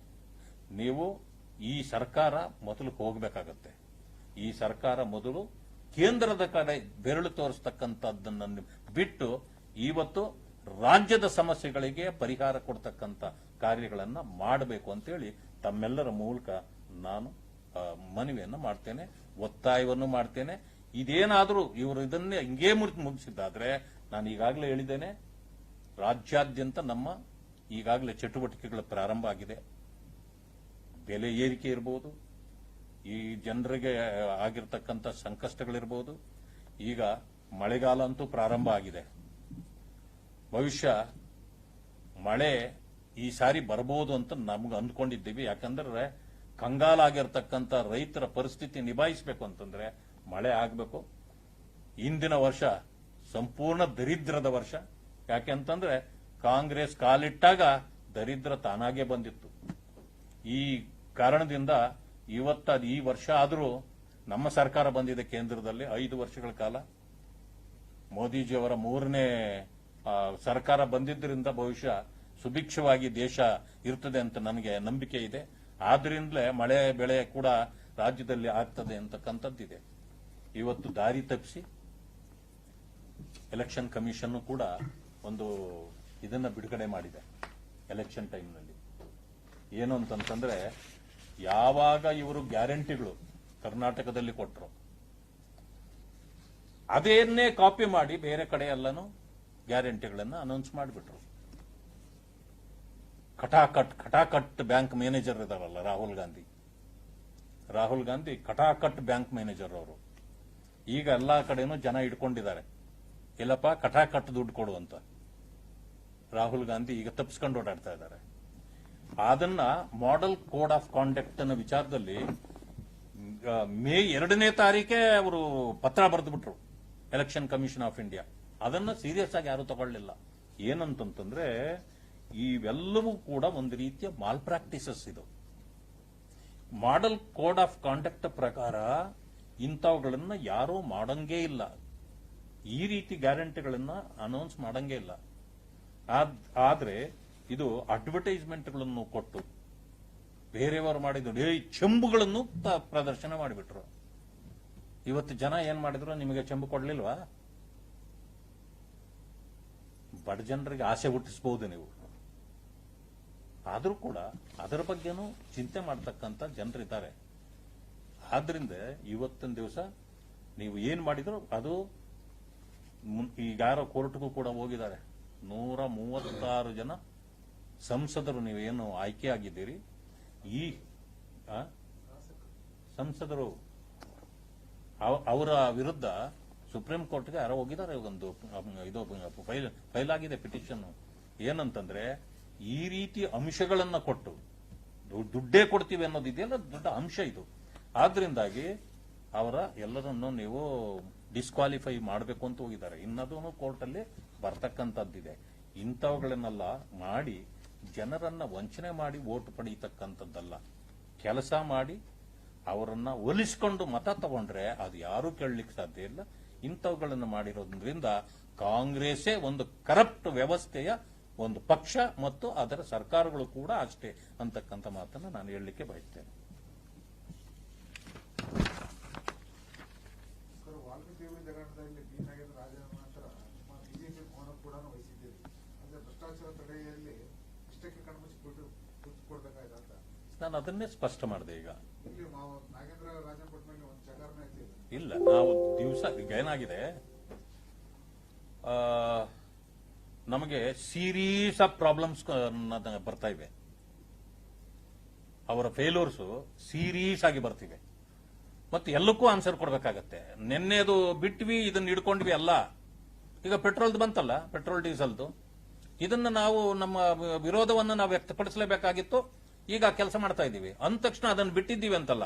ನೀವು ಈ ಸರ್ಕಾರ ಮೊದಲು ಹೋಗಬೇಕಾಗತ್ತೆ. ಈ ಸರ್ಕಾರ ಮೊದಲು ಕೇಂದ್ರದ ಕಡೆ ಬೆರಳು ತೋರಿಸ್ತಕ್ಕಂಥದ್ದನ್ನು ಬಿಟ್ಟು ಇವತ್ತು ರಾಜ್ಯದ ಸಮಸ್ಯೆಗಳಿಗೆ ಪರಿಹಾರ ಕೊಡ್ತಕ್ಕಂಥ ಕಾರ್ಯಗಳನ್ನು ಮಾಡಬೇಕು ಅಂತೇಳಿ ತಮ್ಮೆಲ್ಲರ ಮೂಲಕ ನಾನು ಮನವಿಯನ್ನು ಮಾಡ್ತೇನೆ, ಒತ್ತಾಯವನ್ನು ಮಾಡ್ತೇನೆ. ಇದೇನಾದರೂ ಇವರು ಇದನ್ನೇ ಹಿಂಗೇ ಮುರಿದು ಮುಗಿಸಿದ್ದಾದ್ರೆ ನಾನು ಈಗಾಗಲೇ ಹೇಳಿದ್ದೇನೆ, ರಾಜ್ಯಾದ್ಯಂತ ನಮ್ಮ ಈಗಾಗಲೇ ಚಟುವಟಿಕೆಗಳು ಪ್ರಾರಂಭ ಆಗಿದೆ. ಬೆಲೆ ಏರಿಕೆ ಇರಬಹುದು ಈ ಜನರಿಗೆ ಆಗಿರ್ತಕ್ಕಂಥ ಸಂಕಷ್ಟಗಳಿರ್ಬೋದು. ಈಗ ಮಳೆಗಾಲ ಅಂತೂ ಪ್ರಾರಂಭ ಆಗಿದೆ. ಭವಿಷ್ಯ ಮಳೆ ಈ ಸಾರಿ ಬರಬಹುದು ಅಂತ ನಮ್ಗೆ ಅಂದ್ಕೊಂಡಿದ್ದೀವಿ. ಯಾಕಂದ್ರೆ ಕಂಗಾಲಾಗಿರ್ತಕ್ಕಂಥ ರೈತರ ಪರಿಸ್ಥಿತಿ ನಿಭಾಯಿಸಬೇಕು ಅಂತಂದ್ರೆ ಮಳೆ ಆಗಬೇಕು. ಇಂದಿನ ವರ್ಷ ಸಂಪೂರ್ಣ ದರಿದ್ರದ ವರ್ಷ. ಯಾಕೆಂತಂದ್ರೆ ಕಾಂಗ್ರೆಸ್ ಕಾಲಿಟ್ಟಾಗ ದರಿದ್ರ ತಾನಾಗೆ ಬಂದಿತ್ತು. ಈ ಕಾರಣದಿಂದ ಇವತ್ತ ಈ ವರ್ಷ ಆದರೂ ನಮ್ಮ ಸರ್ಕಾರ ಬಂದಿದೆ ಕೇಂದ್ರದಲ್ಲಿ ಐದು ವರ್ಷಗಳ ಕಾಲ. ಮೋದಿಜಿಯವರ ಮೂರನೇ ಸರ್ಕಾರ ಬಂದಿದ್ದರಿಂದ ಬಹುಶಃ ಸುಭಿಕ್ಷವಾಗಿ ದೇಶ ಇರ್ತದೆ ಅಂತ ನನಗೆ ನಂಬಿಕೆ ಇದೆ. ಆದ್ರಿಂದಲೇ ಮಳೆ, ಬೆಳೆ ಕೂಡ ರಾಜ್ಯದಲ್ಲಿ ಆಗ್ತದೆ ಅಂತಕ್ಕಂಥದ್ದಿದೆ. ಇವತ್ತು ದಾರಿ ತಪ್ಪಿಸಿ ಎಲೆಕ್ಷನ್ ಕಮಿಷನ್ ಕೂಡ ಒಂದು ಇದನ್ನ ಬಿಡುಗಡೆ ಮಾಡಿದೆ ಎಲೆಕ್ಷನ್ ಟೈಮ್ನಲ್ಲಿ. ಏನು ಅಂತಂತಂದ್ರೆ ಯಾವಾಗ ಇವರು ಗ್ಯಾರಂಟಿಗಳು ಕರ್ನಾಟಕದಲ್ಲಿ ಕೊಟ್ಟರು ಅದೇನ್ನೇ ಕಾಪಿ ಮಾಡಿ ಬೇರೆ ಕಡೆ ಎಲ್ಲನೂ ಗ್ಯಾರಂಟಿಗಳನ್ನು ಅನೌನ್ಸ್ ಮಾಡಿಬಿಟ್ರು. ಕಟಾಕಟ್ ಕಟಾಕಟ್ ಬ್ಯಾಂಕ್ ಮ್ಯಾನೇಜರ್ ಇದಾರಲ್ಲ ರಾಹುಲ್ ಗಾಂಧಿ. ರಾಹುಲ್ ಗಾಂಧಿ ಕಟಾಕಟ್ ಬ್ಯಾಂಕ್ ಮ್ಯಾನೇಜರ್ ಅವರು. ಈಗ ಎಲ್ಲಾ ಕಡೆನೂ ಜನ ಇಟ್ಕೊಂಡಿದ್ದಾರೆ ಇಲ್ಲಪ್ಪ, ಕಟಾಕಟ್ ದುಡ್ಡು ಕೊಡು ಅಂತ. ರಾಹುಲ್ ಗಾಂಧಿ ಈಗ ತಪ್ಪಿಸ್ಕೊಂಡು ಓಡಾಡ್ತಾ ಇದ್ದಾರೆ. ಅದನ್ನ ಮಾಡೆಲ್ ಕೋಡ್ ಆಫ್ ಕಾಂಡಕ್ಟ್ ಅನ್ನೋ ವಿಚಾರದಲ್ಲಿ ಮೇ ಎರಡನೇ ತಾರೀಕೆ ಅವರು ಪತ್ರ ಬರೆದು ಬಿಟ್ರು ಎಲೆಕ್ಷನ್ ಕಮಿಷನ್ ಆಫ್ ಇಂಡಿಯಾ ಅದನ್ನ ಸೀರಿಯಸ್ ಆಗಿ ಯಾರು ತಗೊಳ್ಳಿಲ್ಲ. ಏನಂತಂತಂದ್ರೆ, ಇವೆಲ್ಲವೂ ಕೂಡ ಒಂದು ರೀತಿಯ ಮಾಲ್ ಪ್ರಾಕ್ಟೀಸಸ್ ಇದು. ಮಾಡೆಲ್ ಕೋಡ್ ಆಫ್ ಕಾಂಡಕ್ಟ್ ಪ್ರಕಾರ ಇಂಥವುಗಳನ್ನ ಯಾರೂ ಮಾಡಂಗೇ ಇಲ್ಲ. ಈ ರೀತಿ ಗ್ಯಾರಂಟಿಗಳನ್ನ ಅನೌನ್ಸ್ ಮಾಡಂಗೇ ಇಲ್ಲ. ಆದ್- ಆದ್ರೆ ಇದು ಅಡ್ವರ್ಟೈಸ್ಮೆಂಟ್ಗಳನ್ನು ಕೊಟ್ಟು ಬೇರೆಯವರು ಮಾಡಿದ್ರು ಏ ಚೆಂಬುಗಳನ್ನು ಪ್ರದರ್ಶನ ಮಾಡಿಬಿಟ್ರು. ಇವತ್ತು ಜನ ಏನ್ ಮಾಡಿದ್ರು? ನಿಮಗೆ ಚೆಂಬು ಕೊಡ್ಲಿಲ್ವಾ? ಬಡ ಜನರಿಗೆ ಆಸೆ ಹುಟ್ಟಿಸಬಹುದು ನೀವು. ಆದರೂ ಕೂಡ ಅದರ ಬಗ್ಗೆನೂ ಚಿಂತೆ ಮಾಡ್ತಕ್ಕಂಥ ಜನರಿದ್ದಾರೆ. ಆದ್ರಿಂದ ಇವತ್ತಿನ ದಿವಸ ನೀವು ಏನ್ ಮಾಡಿದ್ರು? ಅದು ಈಗ ಯಾರೋ ಕೋರ್ಟ್ಗೂ ಕೂಡ ಹೋಗಿದ್ದಾರೆ. ನೂರ ಮೂವತ್ತಾರು ಜನ ಸಂಸದರು ನೀವೇನು ಆಯ್ಕೆಯಾಗಿದ್ದೀರಿ? ಈ ಸಂಸದರು ಅವರ ವಿರುದ್ಧ ಸುಪ್ರೀಂ ಕೋರ್ಟ್ಗೆ ಯಾರೋ ಹೋಗಿದ್ದಾರೆ, ಒಂದು, ಇದು, ಫೈಲ್ ಫೈಲ್ ಆಗಿದೆ ಪಿಟಿಷನ್ ಏನಂತಂದ್ರೆ, ಈ ರೀತಿ ಅಂಶಗಳನ್ನು ಕೊಟ್ಟು ದುಡ್ಡೇ ಕೊಡ್ತೀವಿ ಅನ್ನೋದಿದೆಯಲ್ಲ ದೊಡ್ಡ ಅಂಶ ಇದು. ಆದ್ರಿಂದಾಗಿ, ಅವರ ಎಲ್ಲರನ್ನು ನೀವು ಡಿಸ್ಕ್ವಾಲಿಫೈ ಮಾಡಬೇಕು ಅಂತ ಹೋಗಿದ್ದಾರೆ. ಇನ್ನದೂ ಕೋರ್ಟಲ್ಲಿ ಬರ್ತಕ್ಕಂಥದ್ದಿದೆ. ಇಂಥವುಗಳನ್ನೆಲ್ಲ ಮಾಡಿ ಜನರನ್ನ ವಂಚನೆ ಮಾಡಿ ಓಟ್ ಪಡೀತಕ್ಕಂಥದ್ದಲ್ಲ. ಕೆಲಸ ಮಾಡಿ ಅವರನ್ನ ಒಲಿಸ್ಕೊಂಡು ಮತ ತಗೊಂಡ್ರೆ ಅದು ಯಾರೂ ಕೇಳಲಿಕ್ಕೆ ಸಾಧ್ಯ ಇಲ್ಲ. ಇಂಥವುಗಳನ್ನು ಮಾಡಿರೋದ್ರಿಂದ ಕಾಂಗ್ರೆಸ್ಸೇ ಒಂದು ಕರಪ್ಟ್ ವ್ಯವಸ್ಥೆಯ ಒಂದು ಪಕ್ಷ ಮತ್ತು ಅದರ ಸರ್ಕಾರಗಳು ಕೂಡ ಅಷ್ಟೇ ಅಂತಕ್ಕಂಥ ಮಾತನ್ನು ನಾನು ಹೇಳಲಿಕ್ಕೆ ಬಯಸ್ತೇನೆ ಸರ್ ವಾಲ್ಮೀಕಿ ಹಗರಣದಲ್ಲಿ ಬಿ ನಾಗೇಂದ್ರ ರಾಜೀನಾಮೆ ನಂತರ ನಿಮ್ಮ ಬಿಜೆಪಿ ಮೌನ ಕೂಡ ವಹಿಸಿದ್ದೀರಿ ಅಂದ್ರೆ ಭ್ರಷ್ಟಾಚಾರ ತಡೆಯಲ್ಲಿ ಇಷ್ಟಕ್ಕೆ ಕಣ್ಮುಚ್ಚಿ ಕೊಟ್ಟು ಕೊಡ್ಬೇಕಾಯ್ತು ಅಂತ ನಾನು ಅದನ್ನೇ ಸ್ಪಷ್ಟ ಮಾಡಿದೆ ಈಗ. ಇಲ್ಲಿ ನಾವು ದಿವಸ ಈಗ ಏನಾಗಿದೆ? ನಮಗೆ ಸೀರೀಸ್ ಆಫ್ ಪ್ರಾಬ್ಲಮ್ಸ್ ಬರ್ತಾ ಇವೆ. ಅವರ ಫೇಲ್ಯೂರ್ಸ್ ಸೀರೀಸ್ ಆಗಿ ಬರ್ತಿವೆ. ಮತ್ತೆ ಎಲ್ಲಕ್ಕೂ ಆನ್ಸರ್ ಕೊಡಬೇಕಾಗತ್ತೆ. ನಿನ್ನೆದು ಬಿಟ್ವಿ ಇದನ್ನ ಹಿಡ್ಕೊಂಡ್ವಿ ಅಲ್ಲ. ಈಗ ಪೆಟ್ರೋಲ್ದು ಬಂತಲ್ಲ ಪೆಟ್ರೋಲ್ ಡೀಸೆಲ್ದು. ಇದನ್ನ ನಾವು ನಮ್ಮ ವಿರೋಧವನ್ನು ನಾವು ವ್ಯಕ್ತಪಡಿಸಲೇಬೇಕಾಗಿತ್ತು. ಈಗ ಕೆಲಸ ಮಾಡ್ತಾ ಇದ್ದೀವಿ. ಅಂದ ತಕ್ಷಣ ಅದನ್ನು ಬಿಟ್ಟಿದ್ದೀವಿ ಅಂತಲ್ಲ.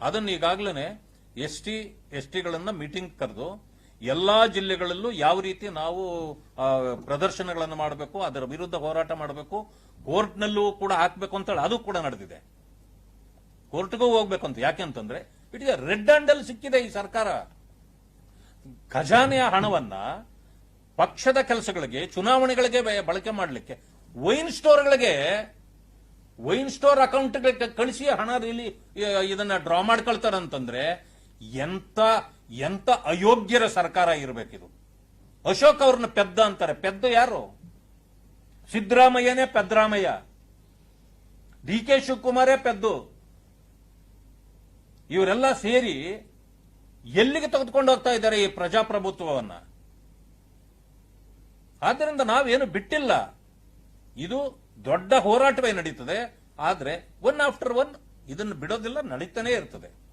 ಅದನ್ನು ಈಗಾಗಲೇ ಎಸ್ ಟಿ ಎಸ್ ಟಿಗಳನ್ನ ಮೀಟಿಂಗ್ ಕರೆದು ಎಲ್ಲಾ ಜಿಲ್ಲೆಗಳಲ್ಲೂ ಯಾವ ರೀತಿ ನಾವು ಪ್ರದರ್ಶನಗಳನ್ನು ಮಾಡಬೇಕು, ಅದರ ವಿರುದ್ಧ ಹೋರಾಟ ಮಾಡಬೇಕು, ಕೋರ್ಟ್ನಲ್ಲೂ ಕೂಡ ಹಾಕಬೇಕು ಅಂತೇಳಿ ಅದು ಕೂಡ ನಡೆದಿದೆ. ಕೋರ್ಟ್ಗೂ ಹೋಗ್ಬೇಕು ಅಂತ. ಯಾಕೆ ಅಂತಂದ್ರೆ, ಇಟ್ ಇಸ್ ರೆಡ್ ಹ್ಯಾಂಡಲ್ ಸಿಕ್ಕಿದೆ ಈ ಸರ್ಕಾರ. ಖಜಾನೆಯ ಹಣವನ್ನ ಪಕ್ಷದ ಕೆಲಸಗಳಿಗೆ, ಚುನಾವಣೆಗಳಿಗೆ ಬಳಕೆ ಮಾಡಲಿಕ್ಕೆ, ವೈನ್ ಸ್ಟೋರ್ಗಳಿಗೆ ವೈನ್ ಸ್ಟೋರ್ ಅಕೌಂಟ್ಗಳಿಗೆ ಕಳಿಸಿ ಹಣ ಇಲ್ಲಿ ಇದನ್ನ ಡ್ರಾ ಮಾಡ್ಕೊಳ್ತಾರಂತಂದ್ರೆ ಎಂತ ಎಂತ ಅಯೋಗ್ಯರ ಸರ್ಕಾರ ಇರಬೇಕಿದು. ಅಶೋಕ್ ಅವ್ರನ್ನ ಪೆದ್ದ ಅಂತಾರೆ. ಪೆದ್ದ ಯಾರು? ಸಿದ್ದರಾಮಯ್ಯನೇ ಪೆದ್ದರಾಮಯ್ಯ ಡಿ ಕೆ ಶಿವಕುಮಾರೇ ಪೆದ್ದು. ಇವರೆಲ್ಲ ಸೇರಿ ಎಲ್ಲಿಗೆ ತೆಗೆದುಕೊಂಡು ಹೋಗ್ತಾ ಇದ್ದಾರೆ ಈ ಪ್ರಜಾಪ್ರಭುತ್ವವನ್ನ? ಆದ್ದರಿಂದ ನಾವೇನು ಬಿಟ್ಟಿಲ್ಲ. ಇದು ದೊಡ್ಡ ಹೋರಾಟವೇ ನಡೀತದೆ ಆದರೆ ಒನ್ ಆಫ್ಟರ್ ಒನ್ ಇದನ್ನು ಬಿಡೋದಿಲ್ಲ ನಡೀತಾನೇ ಇರ್ತದೆ.